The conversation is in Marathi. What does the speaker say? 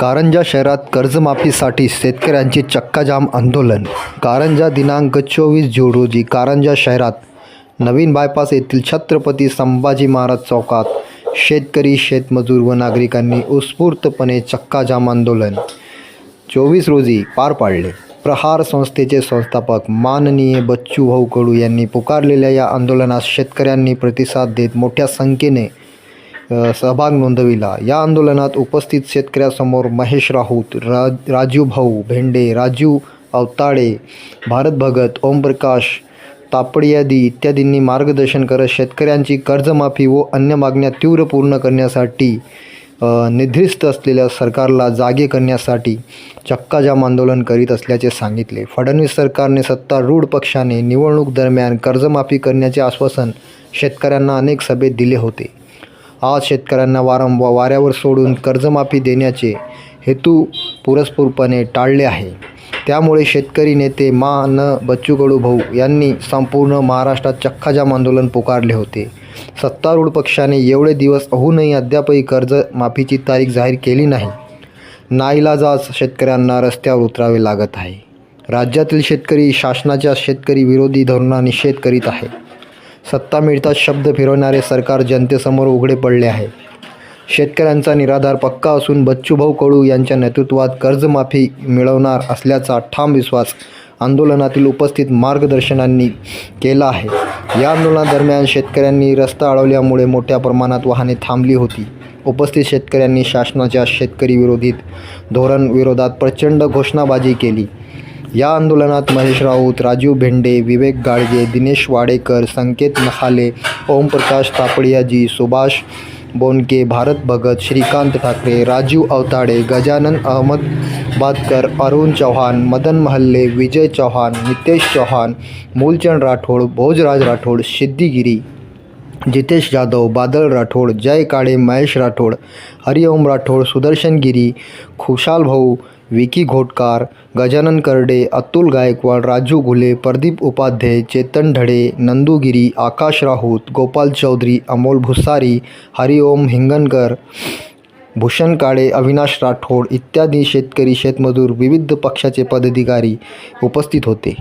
कारंजा शहरात कर्जमाफीसाठी शेतकऱ्यांचे चक्काजाम आंदोलन. कारंजा दिनांक चोवीस जून रोजी कारंजा शहरात नवीन बायपास येथील छत्रपती संभाजी महाराज चौकात शेतकरी शेतमजूर व नागरिकांनी उत्स्फूर्तपणे चक्काजाम आंदोलन चोवीस रोजी पार पाडले. प्रहार संस्थेचे संस्थापक माननीय बच्चू भाऊ कडू यांनी पुकारलेल्या या आंदोलनास शेतकऱ्यांनी प्रतिसाद देत मोठ्या संख्येने सहभाग नोंदविला. या आंदोलनात उपस्थित शेतकऱ्यासमोर महेश राऊत रा राजू भाऊ भेंडे राजू अवताडे भारत भगत ओमप्रकाश तापडियादी इत्यादींनी मार्गदर्शन करत शेतकऱ्यांची कर्जमाफी व अन्य मागण्या तीव्र पूर्ण करण्यासाठी अ, निद्रिस्त असलेल्या सरकारला जागे करण्यासाठी चक्काजाम आंदोलन करीत असल्याचे सांगितले. फडणवीस सरकारने सत्तारूढ पक्षाने निवडणूक दरम्यान कर्जमाफी करण्याचे आश्वासन शेतकऱ्यांना अनेक सभेत दिले होते. आज शेतकऱ्यांना वारंवार वाऱ्यावर सोडून कर्जमाफी देण्याचे हेतू पुरस्पूरपणे टाळले आहे. त्यामुळे शेतकरी नेते मा. न. बच्चू कडू भाऊ यांनी संपूर्ण महाराष्ट्रात चक्काजाम आंदोलन पुकारले होते. सत्तारूढ पक्षाने एवढे दिवस होऊनही अद्यापही कर्जमाफीची तारीख जाहीर केली नाही. नाईलाजाच शेतकऱ्यांना रस्त्यावर उतरावे लागत आहे. राज्यातील शेतकरी शासनाच्या शेतकरी विरोधी धोरणा निषेध करीत आहे. सत्ता मिळताच शब्द फिरवणारे सरकार जनतेसमोर उघडे पडले आहे. शेतकऱ्यांचा निराधार पक्का असून बच्चूभाऊ कडू यांच्या नेतृत्वात कर्जमाफी मिळवणार असल्याचा ठाम विश्वास आंदोलनातील उपस्थित मार्गदर्शनांनी केला आहे. या आंदोलनादरम्यान शेतकऱ्यांनी रस्ता अडवल्यामुळे मोठ्या प्रमाणात वाहने थांबली होती. उपस्थित शेतकऱ्यांनी शासनाच्या शेतकरी विरोधित धोरण विरोधात प्रचंड घोषणाबाजी केली. या आंदोलनात महेश राऊत, राजीव भेंडे, विवेक गाडगे, दिनेश वाडेकर, संकेत नखाले, ओमप्रकाश तापडियाजी, सुभाष बोनके, भारत भगत, श्रीकांत ठाकरे, राजीव अवताडे, गजानन अहमद बादकर अरुण चौहान, मदन महल्ले, विजय चौहान, नितेश चौहान, मूलचंद राठोड, भोजराज राठोड, सिद्धिगिरी, जितेश जाधव, बादल राठोड जय काळे महेश राठोड, हरिओम राठोड, सुदर्शन गिरी, खुशाल भाऊ विकी घोटकार गजानन करडे अतुल गायकवाड राजू घुले प्रदीप उपाध्याय चेतन ढडे नंदूगिरी आकाश राऊत गोपाल चौधरी अमोल भुसारी हरिओम हिंगणकर भूषण काळे अविनाश राठोड इत्यादी शेतकरी शेतमजूर विविध पक्षाचे पदाधिकारी उपस्थित होते.